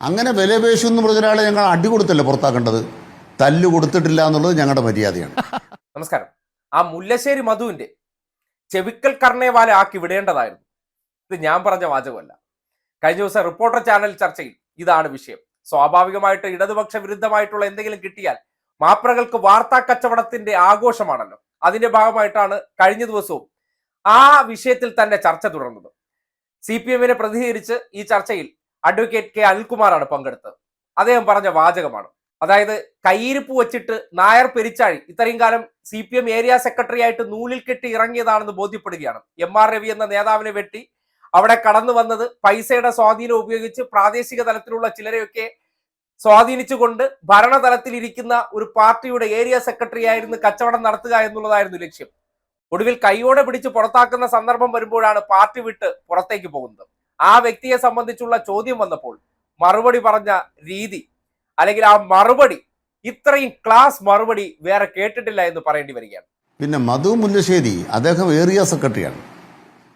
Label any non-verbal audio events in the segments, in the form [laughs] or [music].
അങ്ങനെ വിലപേശു എന്ന് പറഞ്ഞ ഒരാളെ ഞങ്ങൾ അടി കൊടുത്തല്ലേ പുറത്താക്കേണ്ടത്? തല്ല് കൊടുത്തിട്ടില്ല എന്നുള്ളത് ഞങ്ങളുടെ മര്യാദയാണ്. [laughs] നമസ്കാരം. ആ മുല്ലശ്ശേരി മധുവിന്റെ ചെവിക്കൽ കർണേവാല ആക്കി വിടേണ്ടതായിരുന്നു. ഇത് ഞാൻ പറഞ്ഞ വാചകമല്ല. കഴിഞ്ഞ ദിവസം റിപ്പോർട്ടർ ചാനൽ ചർച്ചയിൽ ഇതാണ് വിഷയം. സ്വാഭാവികമായിട്ട് ഇടതുപക്ഷ വിരുദ്ധമായിട്ടുള്ള എന്തെങ്കിലും കിട്ടിയാൽ മാപ്രകൾക്ക് വാർത്താ കച്ചവടത്തിന്റെ ആഘോഷമാണല്ലോ. അതിന്റെ ഭാഗമായിട്ടാണ് കഴിഞ്ഞ ദിവസവും ആ വിഷയത്തിൽ തന്നെ ചർച്ച തുടർന്നത്. സി പി എമ്മിനെ പ്രതികരിച്ച് ഈ ചർച്ചയിൽ അഡ്വക്കേറ്റ് കെ അനിൽകുമാറാണ് പങ്കെടുത്തത്. അദ്ദേഹം പറഞ്ഞ വാചകമാണ്. അതായത് കയ്യിരിപ്പ് വെച്ചിട്ട് നായർ പെരിച്ചാഴി ഇത്രയും കാലം C P M area secretary ആയിട്ട് നൂലിൽ കെട്ടി ഇറങ്ങിയതാണെന്ന് ബോധ്യപ്പെടുകയാണ്. എം ആർ രവി എന്ന നേതാവിനെ വെട്ടി അവിടെ കടന്നു വന്നത് പൈസയുടെ സ്വാധീനം ഉപയോഗിച്ച് പ്രാദേശിക തലത്തിലുള്ള ചിലരെയൊക്കെ സ്വാധീനിച്ചുകൊണ്ട് ഭരണതലത്തിൽ ഇരിക്കുന്ന ഒരു പാർട്ടിയുടെ ഏരിയ സെക്രട്ടറി ആയിരുന്നു കച്ചവടം നടത്തുക എന്നുള്ളതായിരുന്നു ലക്ഷ്യം. ഒടുവിൽ കൈയോടെ പിടിച്ച് പുറത്താക്കുന്ന സന്ദർഭം വരുമ്പോഴാണ് പാർട്ടി വിട്ട് പുറത്തേക്ക് പോകുന്നത്. ആ വ്യക്തിയെ സംബന്ധിച്ചുള്ള ചോദ്യം വന്നപ്പോൾ മറുപടി പറഞ്ഞ രീതി അല്ലെങ്കിൽ ആ മറുപടി ഇത്രയും ക്ലാസ് മറുപടി വേറെ കേട്ടിട്ടില്ല എന്ന് പറയേണ്ടി വരികയാണ്. പിന്നെ മധു മുല്ലശ്ശേരി അദ്ദേഹം ഏരിയ സെക്രട്ടറിയാണ്.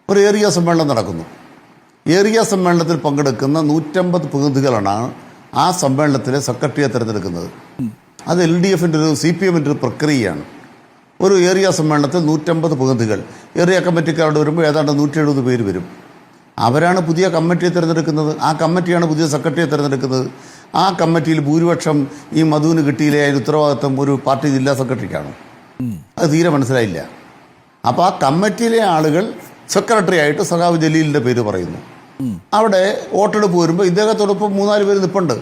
ഒരു ഏരിയ സമ്മേളനം നടക്കുന്നു. ഏരിയ സമ്മേളനത്തിൽ പങ്കെടുക്കുന്ന നൂറ്റമ്പത് പ്രതിനിധികളാണ് ആ സമ്മേളനത്തിലെ സെക്രട്ടറിയെ തിരഞ്ഞെടുക്കുന്നത്. അത് എൽ ഡി എഫിന്റെ ഒരു സി പി എമ്മിന്റെ ഒരു പ്രക്രിയയാണ്. ഒരു ഏരിയ സമ്മേളനത്തിൽ നൂറ്റമ്പത് പ്രതിനിധികൾ. ഏരിയ കമ്മിറ്റിക്കാരോട് വരുമ്പോൾ ഏതാണ്ട് നൂറ്റി എഴുപത് പേര് വരും. അവരാണ് പുതിയ കമ്മിറ്റിയെ തിരഞ്ഞെടുക്കുന്നത്. ആ കമ്മിറ്റിയാണ് പുതിയ സെക്രട്ടറിയെ തിരഞ്ഞെടുക്കുന്നത്. ആ കമ്മിറ്റിയിൽ ഭൂരിപക്ഷം ഈ മധുവിന് കിട്ടിയില്ലേ അതിന് ഉത്തരവാദിത്വം ഒരു പാർട്ടി ജില്ലാ സെക്രട്ടറിക്കാണ്. അത് തീരെ മനസ്സിലായില്ല. അപ്പോൾ ആ കമ്മിറ്റിയിലെ ആളുകൾ സെക്രട്ടറി ആയിട്ട് സഖാവ് ജലീലിന്റെ പേര് പറയുന്നു. അവിടെ വോട്ടെടുപ്പ് വരുമ്പോൾ ഇദ്ദേഹത്തോടൊപ്പം മൂന്നാൽ പേര് നിൽപ്പുണ്ട്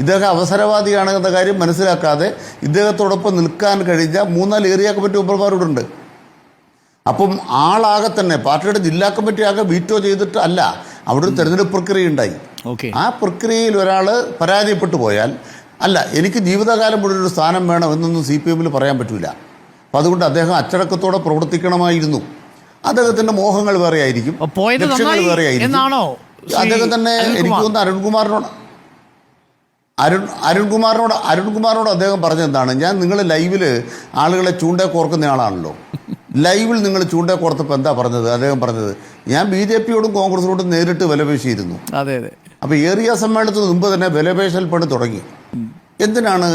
ഇദ്ദേഹം അവസരവാദിയാണെന്ന കാര്യം മനസ്സിലാക്കാതെ ഇദ്ദേഹത്തോടൊപ്പം നിൽക്കാൻ കഴിഞ്ഞ മൂന്നാൽ ഏരിയ കമ്മിറ്റി മെമ്പർമാരോടുണ്ട് അപ്പം ആളാകെ തന്നെ പാർട്ടിയുടെ ജില്ലാ കമ്മിറ്റി ആകെ വീറ്റോ ചെയ്തിട്ട് അല്ല അവിടെ ഒരു തെരഞ്ഞെടുപ്പ് പ്രക്രിയ ഉണ്ടായി. ആ പ്രക്രിയയിൽ ഒരാൾ പരാജയപ്പെട്ടു പോയാൽ അല്ല എനിക്ക് ജീവിതകാലം മുഴുവൻ ഒരു സ്ഥാനം വേണം എന്നൊന്നും സി പി എമ്മിൽ പറയാൻ പറ്റില്ല അപ്പം അതുകൊണ്ട് അദ്ദേഹം അച്ചടക്കത്തോടെ പ്രവർത്തിക്കണമായിരുന്നു. അദ്ദേഹത്തിന്റെ മോഹങ്ങൾ വേറെ ആയിരിക്കും ലക്ഷ്യങ്ങൾ വേറെ ആയിരിക്കും അദ്ദേഹം തന്നെ എനിക്ക് തോന്നുന്നു അരുൺകുമാറിനോട്. അരുൺ അരുൺകുമാറിനോട് അരുൺകുമാറിനോട് അദ്ദേഹം പറഞ്ഞെന്താണ് ഞാൻ നിങ്ങൾ ലൈവിൽ ആളുകളെ ചൂണ്ടേ കോർക്കുന്ന ആളാണല്ലോ. ലൈവിൽ നിങ്ങൾ ചൂണ്ടേ കോർത്തപ്പോൾ എന്താ പറഞ്ഞത്? അദ്ദേഹം പറഞ്ഞത് ഞാൻ ബി ജെ പിയോടും കോൺഗ്രസിനോടും നേരിട്ട് വിലപേശിയിരുന്നു. അതെ അതെ. അപ്പോൾ ഏറിയ സമ്മേളനത്തിന് മുമ്പ് തന്നെ വിലപേശൽ പണി തുടങ്ങി. എന്തിനാണ്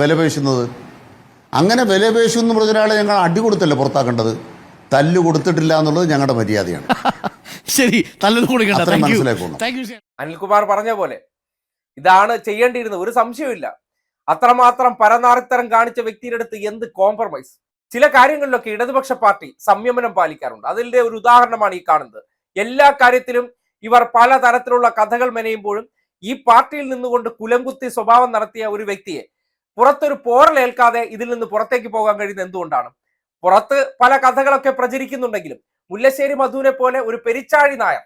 വിലപേശുന്നത്? അങ്ങനെ വിലപേശു എന്ന് പറഞ്ഞ ഒരാളെ ഞങ്ങൾ അടി കൊടുത്തല്ലേ പുറത്താക്കേണ്ടത്? തല്ല് കൊടുത്തിട്ടില്ല എന്നുള്ളത് ഞങ്ങളുടെ മര്യാദയാണ്. [laughs] ശരി മനസ്സിലാക്കുന്നു. അനിൽകുമാർ പറഞ്ഞ പോലെ ഇതാണ് ചെയ്യേണ്ടിയിരുന്നത്. ഒരു സംശയമില്ല അത്രമാത്രം പരനാറിത്തരം കാണിച്ച വ്യക്തിയുടെ അടുത്ത് എന്ത് കോംപ്രമൈസ് ചില കാര്യങ്ങളിലൊക്കെ ഇടതുപക്ഷ പാർട്ടി സംയമനം പാലിക്കാറുണ്ട്. അതിന്റെ ഒരു ഉദാഹരണമാണ് ഈ കാണുന്നത്. എല്ലാ കാര്യത്തിലും ഇവർ പല തരത്തിലുള്ള കഥകൾ മെനയുമ്പോഴും ഈ പാർട്ടിയിൽ നിന്നുകൊണ്ട് കുലംകുത്തി സ്വഭാവം നടത്തിയ ഒരു വ്യക്തിയെ പുറത്തൊരു പോറലേൽക്കാതെ ഇതിൽ നിന്ന് പുറത്തേക്ക് പോകാൻ കഴിയുന്ന എന്തുകൊണ്ടാണ്? പുറത്ത് പല കഥകളൊക്കെ പ്രചരിക്കുന്നുണ്ടെങ്കിലും മുല്ലശ്ശേരി മധുവിനെ പോലെ ഒരു പെരിച്ചാഴി നായർ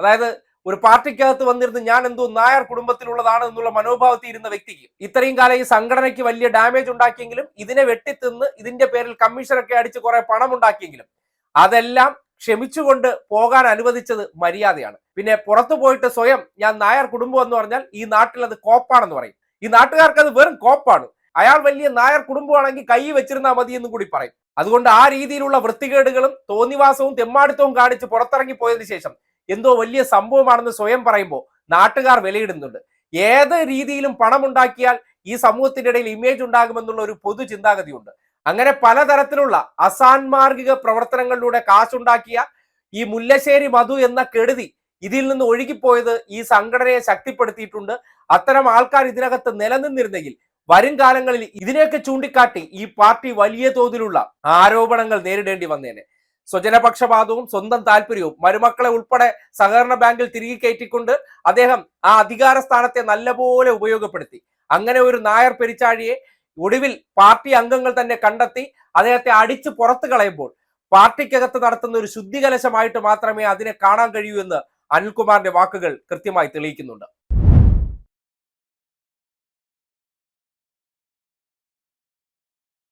അതായത് ഒരു പാർട്ടിക്കകത്ത് വന്നിരുന്ന് ഞാൻ എന്തോ നായർ കുടുംബത്തിലുള്ളതാണ് എന്നുള്ള മനോഭാവത്തിൽ ഇരുന്ന വ്യക്തിക്ക് ഇത്രയും കാലം ഈ സംഘടനയ്ക്ക് വലിയ ഡാമേജ് ഉണ്ടാക്കിയെങ്കിലും ഇതിനെ വെട്ടിത്തിന്ന് ഇതിന്റെ പേരിൽ കമ്മീഷനൊക്കെ അടിച്ച് കുറെ പണം ഉണ്ടാക്കിയെങ്കിലും അതെല്ലാം ക്ഷമിച്ചുകൊണ്ട് പോകാൻ അനുവദിച്ചത് മര്യാദയാണ്. പിന്നെ പുറത്തു പോയിട്ട് സ്വയം ഞാൻ നായർ കുടുംബം എന്ന് പറഞ്ഞാൽ ഈ നാട്ടിൽ അത് കോപ്പാണെന്ന് പറയും. ഈ നാട്ടുകാർക്ക് അത് വെറും കോപ്പാണ്. അയാൾ വലിയ നായർ കുടുംബമാണെങ്കിൽ കൈ വെച്ചിരുന്നാൽ മതി എന്നും കൂടി പറയും. അതുകൊണ്ട് ആ രീതിയിലുള്ള വൃത്തികേടുകളും തോന്നിവാസവും തെമ്മാടിത്തവും കാണിച്ച് പുറത്തിറങ്ങി പോയതിനു ശേഷം എന്തോ വലിയ സംഭവമാണെന്ന് സ്വയം പറയുമ്പോൾ നാട്ടുകാർ വിലയിടുന്നുണ്ട്. ഏത് രീതിയിലും പണമുണ്ടാക്കിയാൽ ഈ സമൂഹത്തിന്റെ ഇടയിൽ ഇമേജ് ഉണ്ടാകുമെന്നുള്ള ഒരു പൊതു ചിന്താഗതിയുണ്ട്. അങ്ങനെ പലതരത്തിലുള്ള അസാൻമാർഗിക പ്രവർത്തനങ്ങളിലൂടെ കാശുണ്ടാക്കിയ ഈ മുല്ലശ്ശേരി മധു എന്ന കെടുതി ഇതിൽ നിന്ന് ഒഴുകിപ്പോയത് ഈ സംഘടനയെ ശക്തിപ്പെടുത്തിയിട്ടുണ്ട്. അത്തരം ആൾക്കാർ ഇതിനകത്ത് നിലനിന്നിരുന്നെങ്കിൽ വരും കാലങ്ങളിൽ ഇതിനെയൊക്കെ ചൂണ്ടിക്കാട്ടി ഈ പാർട്ടി വലിയ തോതിലുള്ള ആരോപണങ്ങൾ നേരിടേണ്ടി വന്നേനെ. സ്വജനപക്ഷപാതവും സ്വന്തം താല്പര്യവും മരുമക്കളെ ഉൾപ്പെടെ സഹകരണ ബാങ്കിൽ തിരികെ കയറ്റിക്കൊണ്ട് അദ്ദേഹം ആ അധികാര സ്ഥാനത്തെ നല്ലപോലെ ഉപയോഗപ്പെടുത്തി. അങ്ങനെ ഒരു നായർ പെരിച്ചാഴിയെ ഒടുവിൽ പാർട്ടി അംഗങ്ങൾ തന്നെ കണ്ടെത്തി അദ്ദേഹത്തെ അടിച്ചു പുറത്തു കളയുമ്പോൾ പാർട്ടിക്കകത്ത് നടത്തുന്ന ഒരു ശുദ്ധികലശമായിട്ട് മാത്രമേ അതിനെ കാണാൻ കഴിയൂ എന്ന് അനിൽകുമാറിന്റെ വാക്കുകൾ കൃത്യമായി തെളിയിക്കുന്നുണ്ട്.